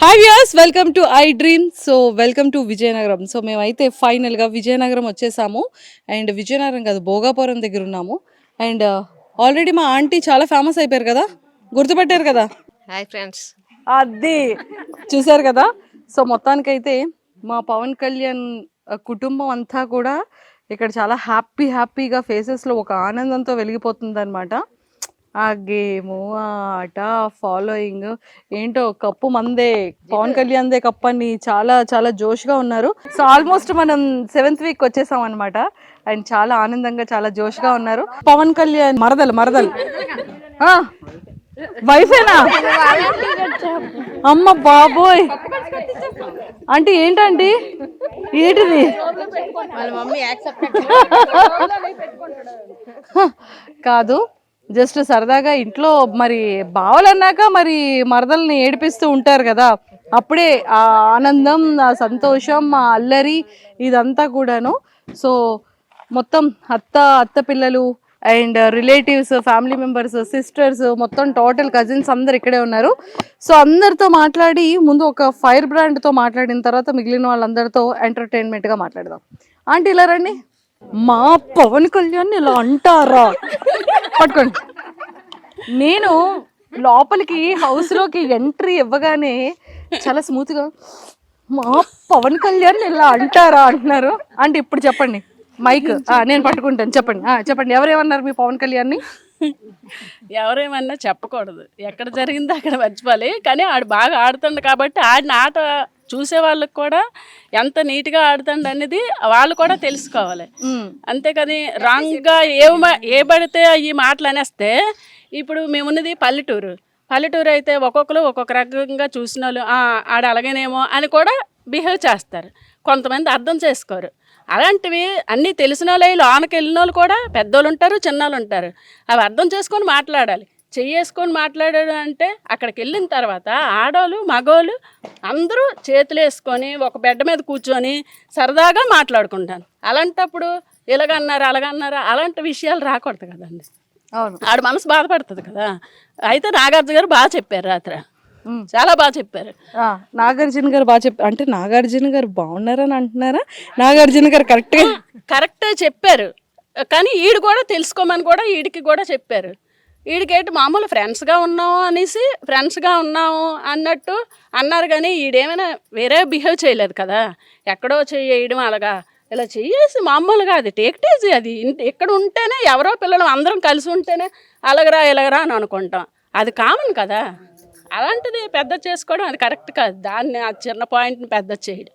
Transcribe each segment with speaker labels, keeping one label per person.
Speaker 1: Hi viewers welcome to iDream so welcome to Vizianagaram so మేమైతే ఫైనల్గా విజయనగరం వచ్చేసాము. And Vizianagaram కాదు భోగాపురం దగ్గర ఉన్నాము. అండ్ ఆల్రెడీ మా ఆంటీ చాలా ఫేమస్ అయిపోయారు కదా? గుర్తుపట్టారు కదా?
Speaker 2: హాయ్ ఫ్రెండ్స్
Speaker 1: అది చూసారు కదా? సో మొత్తానికైతే మా పవన్ కళ్యాణ్ కుటుంబం అంతా కూడా ఇక్కడ చాలా హ్యాపీ హ్యాపీగా ఫేసెస్లో ఒక ఆనందంతో వెలిగిపోతుంది అనమాట ఆ గేము ఆ ఆట ఫాలోయింగ్ ఏంటో కప్పు మందే పవన్ కళ్యాణ్దే కప్పు అని చాలా చాలా జోష్గా ఉన్నారు. సో ఆల్మోస్ట్ మనం సెవెంత్ వీక్ వచ్చేసాం అనమాట అండ్ చాలా ఆనందంగా చాలా జోష్గా ఉన్నారు. పవన్ కళ్యాణ్ మరదలు మరదలు. ఆ, వైఫేనా? అమ్మ బాబోయ్. అంటే ఏంటండి ఏంటిది?
Speaker 2: వాళ్ళ మమ్మీ యాక్సెప్ట్
Speaker 1: కాదు. జస్ట్ సరదాగా ఇంట్లో మరి బావలన్నాక మరి మరదల్ని ఏడిపిస్తూ ఉంటారు కదా. అప్పుడే ఆ ఆనందం ఆ సంతోషం ఆ అల్లరి ఇదంతా కూడాను. సో మొత్తం అత్త అత్త పిల్లలు and relatives family members sisters మొత్తం టోటల్ కజిన్స్ అందరు ఇక్కడే ఉన్నారు. సో అందరితో మాట్లాడి ముందు ఒక ఫైర్ బ్రాండ్తో మాట్లాడిన తర్వాత మిగిలిన వాళ్ళందరితో ఎంటర్టైన్మెంట్గా మాట్లాడదాం. ఆంటీ ఇలా రండి. మా పవన్ కళ్యాణ్ ఇలా అంటారా? పట్టుకోండి. నేను లోపలికి హౌస్లోకి ఎంట్రీ ఇవ్వగానే చాలా స్మూత్గా మా పవన్ కళ్యాణ్ ఇలా అంటారా? అంటున్నారు. అంటే ఇప్పుడు చెప్పండి. మైక్ నేను పట్టుకుంటాను. చెప్పండి. చెప్పండి. ఎవరేమన్నారు మీ పవన్ కళ్యాణ్ని?
Speaker 3: ఎవరేమన్నా చెప్పకూడదు. ఎక్కడ జరిగిందో అక్కడ మర్చిపోవాలి. కానీ ఆడు బాగా ఆడుతుంది కాబట్టి ఆడిన ఆట చూసే వాళ్ళకి కూడా ఎంత నీట్గా ఆడుతుండు అనేది వాళ్ళు కూడా తెలుసుకోవాలి. అంతేకాని రాంగ్గా ఏ ఏ పడితే ఈ మాటలు అనేస్తే ఇప్పుడు మేమున్నది పల్లెటూరు. పల్లెటూరు అయితే ఒక్కొక్కరు ఒక్కొక్క రకంగా చూసిన వాళ్ళు "ఆ, ఆడ అలాగేనేమో అని కూడా బిహేవ్ చేస్తారు. కొంతమంది అర్థం చేసుకోరు. అలాంటివి అన్నీ తెలిసిన వాళ్ళు లోనకి వెళ్ళిన వాళ్ళు కూడా పెద్దోళ్ళు ఉంటారు చిన్నోళ్ళు ఉంటారు. అవి అర్థం చేసుకొని మాట్లాడాలి. చెయ్యేసుకొని మాట్లాడాడు అంటే అక్కడికి వెళ్ళిన తర్వాత ఆడోళ్ళు మగోళ్ళు అందరూ చేతులు వేసుకొని ఒక బెడ్ మీద కూర్చొని సరదాగా మాట్లాడుకుంటాను అలాంటప్పుడు ఇలాగన్నారు అలాగన్నారు అలాంటి విషయాలు రాకూడదు కదండి.
Speaker 1: అవును.
Speaker 3: ఆడ మనసు బాధపడుతుంది కదా. అయితే నాగార్జున గారు బాగా చెప్పారు రాత్రి. చాలా బాగా చెప్పారు.
Speaker 1: నాగార్జున గారు బాగా చెప్పారు. అంటే నాగార్జున గారు బాగున్నారని అంటున్నారా? నాగార్జున గారు కరెక్ట్గా
Speaker 3: కరెక్టే చెప్పారు. కానీ ఈడు కూడా తెలుసుకోమని కూడా ఈడికి కూడా చెప్పారు. ఈడికేంటి మామూలు ఫ్రెండ్స్గా ఉన్నాము అనేసి ఫ్రెండ్స్గా ఉన్నాము అన్నట్టు అన్నారు కానీ ఈడేమైనా వేరే బిహేవ్ చేయలేదు కదా. ఎక్కడో చేయడం అలాగా. ఇలా చెయ్యేసి మామూలుగా అది టేక్టేజీ అది. ఇక్కడ ఉంటేనే ఎవరో పిల్లలు అందరం కలిసి ఉంటేనే అలాగరా ఇలాగరా అని అనుకుంటాం. అది కామన్ కదా. అలాంటిది పెద్ద చేసుకోవడం అది కరెక్ట్ కాదు. దాన్ని ఆ చిన్న పాయింట్ని పెద్ద చేయడం.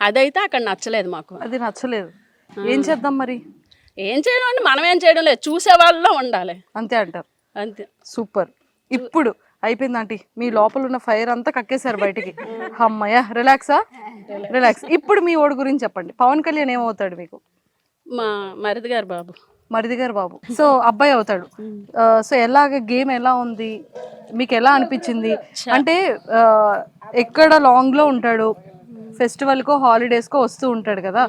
Speaker 3: అదైతే అక్కడ నచ్చలేదు మాకు.
Speaker 1: అది నచ్చలేదు. ఏం చేద్దాం మరి?
Speaker 3: ఏం చేయడం అంటే మనం ఏం చేయడం లేదు. చూసే వాళ్ళలో ఉండాలి.
Speaker 1: అంతే అంటారు.
Speaker 3: అంతే.
Speaker 1: సూపర్. ఇప్పుడు అయిపోయింది ఆంటీ. మీ లోపల ఉన్న ఫైర్ అంతా కక్కేశారు బయటికి. అమ్మయ్య రిలాక్సా? రిలాక్స్. ఇప్పుడు మీ ఓడి గురించి చెప్పండి. పవన్ కళ్యాణ్ ఏమవుతాడు మీకు?
Speaker 3: మా మరిది గారు బాబు.
Speaker 1: మరిది గారు బాబు. సో అబ్బాయి అవుతాడు. సో ఎలాగ గేమ్ ఎలా ఉంది? మీకు ఎలా అనిపించింది? అంటే ఎక్కడ లాంగ్లో ఉంటాడు? ఫెస్టివల్ కో హాలిడేస్ కో వస్తూ ఉంటాడు కదా.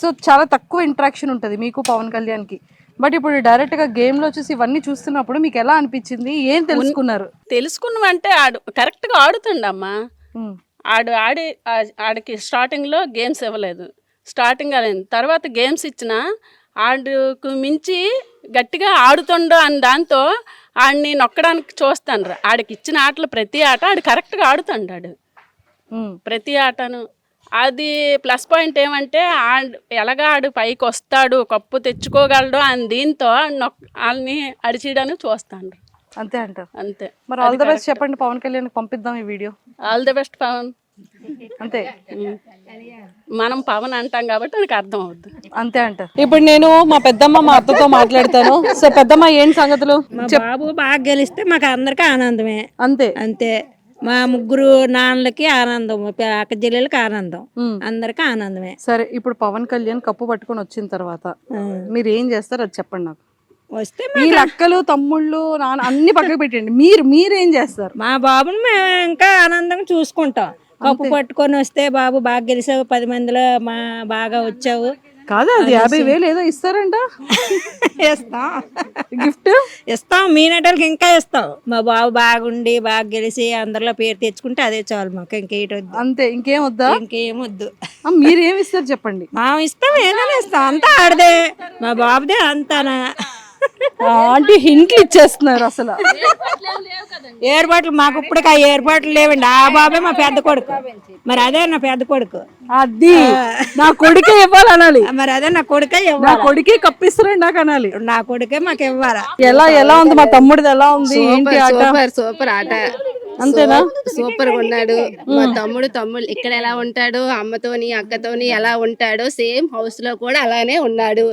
Speaker 1: సో చాలా తక్కువ ఇంట్రాక్షన్ ఉంటుంది మీకు పవన్ కళ్యాణ్కి బట్ ఇప్పుడు డైరెక్ట్గా గేమ్లో చూసి ఇవన్నీ చూస్తున్నప్పుడు మీకు ఎలా అనిపించింది? ఏం తెలుసుకున్నారు?
Speaker 3: తెలుసుకున్నామంటే ఆడు కరెక్ట్గా ఆడుతుండమ్మా.
Speaker 1: ఉమ్,
Speaker 3: ఆడు ఆడి ఆడికి స్టార్టింగ్లో గేమ్స్ ఇవ్వలేదు. స్టార్టింగ్ అలా తర్వాత గేమ్స్ ఇచ్చిన ఆడుకు మించి గట్టిగా ఆడుతుండు అని దాంతో ఆడిని నొక్కడానికి చూస్తాను ఆడికి ఇచ్చిన ఆటలు ప్రతి ఆట ఆడు కరెక్ట్గా ఆడుతుండాడు. ప్రతి ఆటను అది ప్లస్ పాయింట్ ఏమంటే ఆడు ఎలాగా ఆడు పైకి వస్తాడు కప్పు తెచ్చుకోగలడు అని దీంతో నొక్ వాళ్ళని అడిచేయడానికి చూస్తాను
Speaker 1: అంతే అంటారు.
Speaker 3: అంతే.
Speaker 1: మరి ఆల్ ద బెస్ట్ చెప్పండి పవన్ కళ్యాణ్ పంపిద్దాం ఈ video.
Speaker 3: All the best Pawan.
Speaker 1: అంతే.
Speaker 3: మనం పవన్ అంటాం కాబట్టి నాకు అర్థం అవుద్ది.
Speaker 1: అంతే అంటారు. ఇప్పుడు నేను మా పెద్దమ్మ మా అత్తతో మాట్లాడతాను. సో పెద్దమ్మ ఏంటి సంగతులు?
Speaker 4: మా బాబు బాగా గెలిస్తే మాకు అందరికీ ఆనందమే.
Speaker 1: అంతే.
Speaker 4: అంతే. మా ముగ్గురు నాన్నలకి ఆనందం అక్క చెల్లెలకి ఆనందం. అందరికీ ఆనందమే.
Speaker 1: సరే ఇప్పుడు పవన్ కళ్యాణ్ కప్పు పట్టుకొని వచ్చిన తర్వాత మీరు ఏం చేస్తారు అది చెప్పండి నాకు.
Speaker 4: వస్తే
Speaker 1: మీ అక్కలు తమ్ముళ్ళు నాన్న అన్ని పక్కకు పెట్టండి మీరు మీరు ఏం చేస్తారు?
Speaker 4: మా బాబుని మేము ఇంకా ఆనందంగా చూసుకుంటాం. కప్పు పట్టుకొని వస్తే బాబు బాగా గెలిచావు పది మందిలో మా బాగా వచ్చావు.
Speaker 1: కాదు అది యాభై వేలు ఏదో ఇస్తారంట.
Speaker 4: ఇస్తాం.
Speaker 1: గిఫ్ట్?
Speaker 4: ఇస్తాం మీ నటలకి ఇంకా ఇస్తాం. మా బాబు బాగుండి బాగా గెలిచి అందరిలో పేరు తెచ్చుకుంటే అదే చాలు మాకు ఇంకేటి వద్దు
Speaker 1: అంతే ఇంకేం వద్దా?
Speaker 4: ఇంకేం వద్దు.
Speaker 1: ఆ, మీరు ఏమి ఇస్తారు చెప్పండి.
Speaker 4: మా ఇష్టం ఏదైనా ఇస్తాం అంతా ఆడదే. మా బాబుదే అంతానా?
Speaker 1: అంటే హింట్లు ఇచ్చేస్తున్నారు అసలు.
Speaker 4: ఏర్పాట్లు మాకు ఇప్పటికి ఆ ఏర్పాట్లు లేవండి. ఆ బాబే మా పెద్ద కొడుకు. మరి అదే నా పెద్ద కొడుకు.
Speaker 1: అది నా కొడుకే ఇవ్వాలనాలి.
Speaker 4: మరి అదే నా కొడుకే
Speaker 1: నా
Speaker 4: ఇవ్వాలి?
Speaker 1: కొడుకే కప్పిస్తారండి నాకు అనాలి.
Speaker 4: నా కొడుకే మాకు ఇవ్వాలా?
Speaker 1: ఎలా ఎలా ఉంది మా తమ్ముడిది? ఎలా ఉంది? ఆట?
Speaker 2: సూపర్ ఆట.
Speaker 1: అంతేనా?
Speaker 2: సూపర్గా ఉన్నాడు. మా తమ్ముడు తమ్ముడు ఇక్కడ ఎలా ఉంటాడు? అమ్మతోని అక్కతోని ఎలా ఉంటాడో సేమ్ హౌస్లో కూడా అలానే ఉన్నాడు.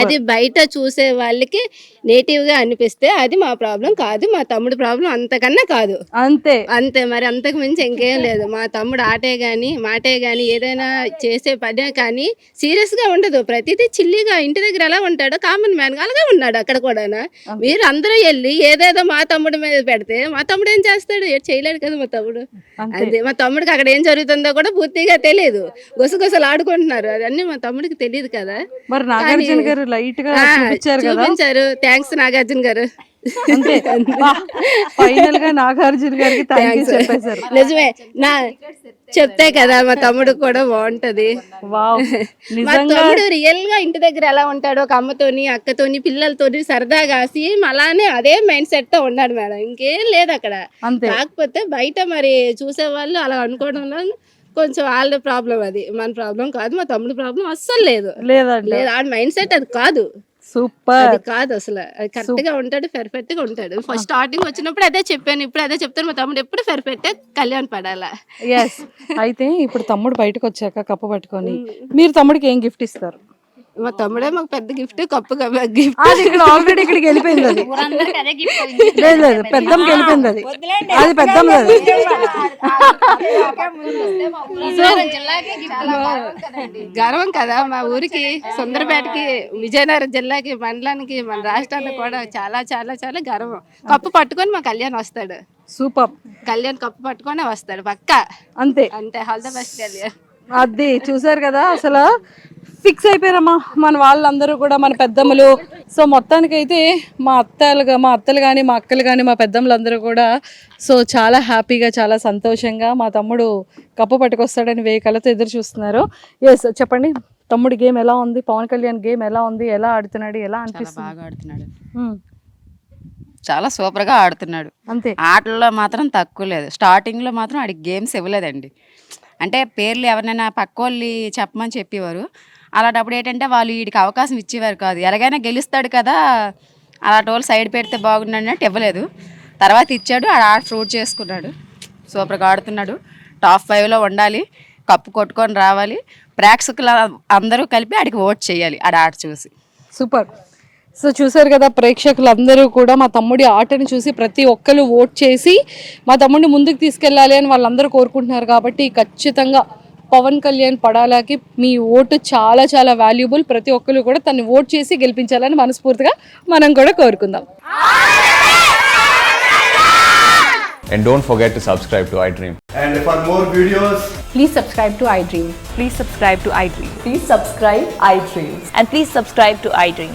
Speaker 2: అది బయట చూసే వాళ్ళకి నేటివ్గా అనిపిస్తే అది మా ప్రాబ్లం కాదు. మా తమ్ముడు ప్రాబ్లం అంతకన్నా కాదు.
Speaker 1: అంతే.
Speaker 2: అంతే. మరి అంతకు మించి ఇంకేం లేదు. మా తమ్ముడు ఆటే గాని మాటే గాని ఏదైనా చేసే పనే కానీ సీరియస్గా ఉండదు. ప్రతిదీ చిల్లిగా ఇంటి దగ్గర ఎలా ఉంటాడో కామన్ మ్యాన్గా అలాగే ఉన్నాడు అక్కడ కూడా మీరు అందరూ వెళ్ళి ఏదేదో మా తమ్ముడి మీద పెడితే మా తమ్ముడు ఏం చేస్తాడు? చేయలేడు కదా మా తమ్ముడు. అదే మా తమ్ముడికి అక్కడ ఏం జరుగుతుందో కూడా పూర్తిగా తెలియదు. గుసగుసలు ఆడుకుంటున్నారు అదన్నీ మా తమ్ముడికి తెలియదు కదా.
Speaker 1: మరి నాగార్జున గారు
Speaker 2: లైట్గా
Speaker 1: చూపించారు
Speaker 2: థ్యాంక్స్ నాగార్జున గారు.
Speaker 1: ఫైనల్గా నాగార్జున గారికి థ్యాంక్ యూ చెప్పేశారు.
Speaker 2: నిజమే. నా చెప్తే కదా మా తమ్ముడు కూడా బాగుంటది.
Speaker 1: వావ్
Speaker 2: మా తమ్ముడు రియల్గా ఇంటి దగ్గర ఎలా ఉంటాడు ఒక అమ్మతోని అక్కతోని పిల్లలతోని సరదాగా సేమ్ అలానే అదే మైండ్ సెట్తో ఉన్నాడు మేడం. ఇంకేం లేదు అక్కడ. కాకపోతే బయట మరి చూసే వాళ్ళు అలా అనుకోవడంలో కొంచెం వాళ్ళ ప్రాబ్లం అది మన ప్రాబ్లం కాదు మా తమ్ముడు ప్రాబ్లం అస్సలు లేదు. లేదు ఆ మైండ్ సెట్ అది కాదు.
Speaker 1: సూపర్.
Speaker 2: అది కాదు అసలు. అది కరెక్ట్గా ఉంటాడు పెర్ఫెక్ట్గా ఉంటాడు. ఫస్ట్ స్టార్టింగ్ వచ్చినప్పుడు అదే చెప్పాను. ఇప్పుడు అదే చెప్తాను. మా తమ్ముడు ఎప్పుడు పెర్ఫెక్ట్ కళ్యాణ్ పడాలా.
Speaker 1: ఎస్ అయితే ఇప్పుడు తమ్ముడు బయటకు వచ్చాక కప్పు పట్టుకొని మీరు తమ్ముడికి ఏం గిఫ్ట్ ఇస్తారు?
Speaker 2: మా తమ్ముడే మాకు పెద్ద గిఫ్ట్ కప్పు గిఫ్ట్.
Speaker 1: అది ఇక్కడ ఆల్రెడీ ఇక్కడికి వెళ్ళిపోయింది అది. లేదు లేదు పెద్దమ్మకి వెళ్ళిపోయింది అది. అది పెద్దమ్మ అది
Speaker 2: గర్వం కదా మా ఊరికి సుందరపేటకి విజయనగరం జిల్లాకి మండలానికి మన రాష్ట్రానికి కూడా చాలా చాలా చాలా గర్వం. కప్పు పట్టుకొని మా కళ్యాణ్ వస్తాడు.
Speaker 1: సూపర్.
Speaker 2: కళ్యాణ్ కప్పు పట్టుకొని వస్తాడు పక్క.
Speaker 1: అంతే.
Speaker 2: అంటే ఆల్ ద బెస్ట్ కళ్యాణ్.
Speaker 1: అది చూసారు కదా అసలు ఫిక్స్ అయిపోయారమ్మా. మన వాళ్ళందరూ కూడా మన పెద్దమ్మలు. సో మొత్తానికైతే మా అత్తలుగా మా అత్తలు కానీ మా అక్కలు కానీ మా పెద్దమ్మలందరూ కూడా సో చాలా హ్యాపీగా చాలా సంతోషంగా మా తమ్ముడు కప్పు పట్టుకొస్తాడని వేయి కళ్ళతో ఎదురు చూస్తున్నారు. ఎస్ చెప్పండి. తమ్ముడి గేమ్ ఎలా ఉంది? పవన్ కళ్యాణ్ గేమ్ ఎలా ఉంది? ఎలా ఆడుతున్నాడు? ఎలా
Speaker 5: చాలా
Speaker 1: అనిపిస్తుంది?
Speaker 5: బాగా ఆడుతున్నాడు. చాలా సూపర్గా ఆడుతున్నాడు.
Speaker 1: అంతే.
Speaker 5: ఆటల్లో మాత్రం తక్కువ లేదు. స్టార్టింగ్లో మాత్రం ఆడికి గేమ్స్ ఇవ్వలేదండి. అంటే పేర్లు ఎవరినైనా పక్క వాళ్ళు చెప్పమని చెప్పేవారు. అలాంటప్పుడు ఏంటంటే వాళ్ళు వీడికి అవకాశం ఇచ్చేవారు కాదు. ఎలాగైనా గెలుస్తాడు కదా అలాంటి వాళ్ళు సైడ్ పెడితే బాగుండు అన్నట్టు ఇవ్వలేదు. తర్వాత ఇచ్చాడు ఆడ ఆడ ఫ్రూట్ చేసుకున్నాడు. సూపర్గా ఆడుతున్నాడు. టాప్ ఫైవ్లో ఉండాలి కప్పు కొట్టుకొని రావాలి. ప్రేక్షకులు అందరూ కలిపి ఆడికి ఓట్ చేయాలి ఆడ ఆట చూసి.
Speaker 1: సూపర్. సో చూసారు కదా ప్రేక్షకులందరూ కూడా మా తమ్ముడి ఆటని చూసి ప్రతి ఒక్కరు ఓట్ చేసి మా తమ్ముడిని ముందుకు తీసుకెళ్ళాలి అని వాళ్ళందరూ కోరుకుంటున్నారు కాబట్టి ఖచ్చితంగా పవన్ కళ్యాణ్ పడాలాకి మీ ఓటు చాలా చాలా వాల్యుబుల్ ప్రతి ఒక్కరు కూడా తను ఓట్ చేసి గెలిపించాలని మనస్ఫూర్తిగా మనం కూడా కోరుకుందాం
Speaker 6: And don't forget to subscribe to iDream.
Speaker 7: And for more videos,
Speaker 8: Please subscribe to iDream. Please subscribe to iDream. Please subscribe iDream. And please subscribe to iDream.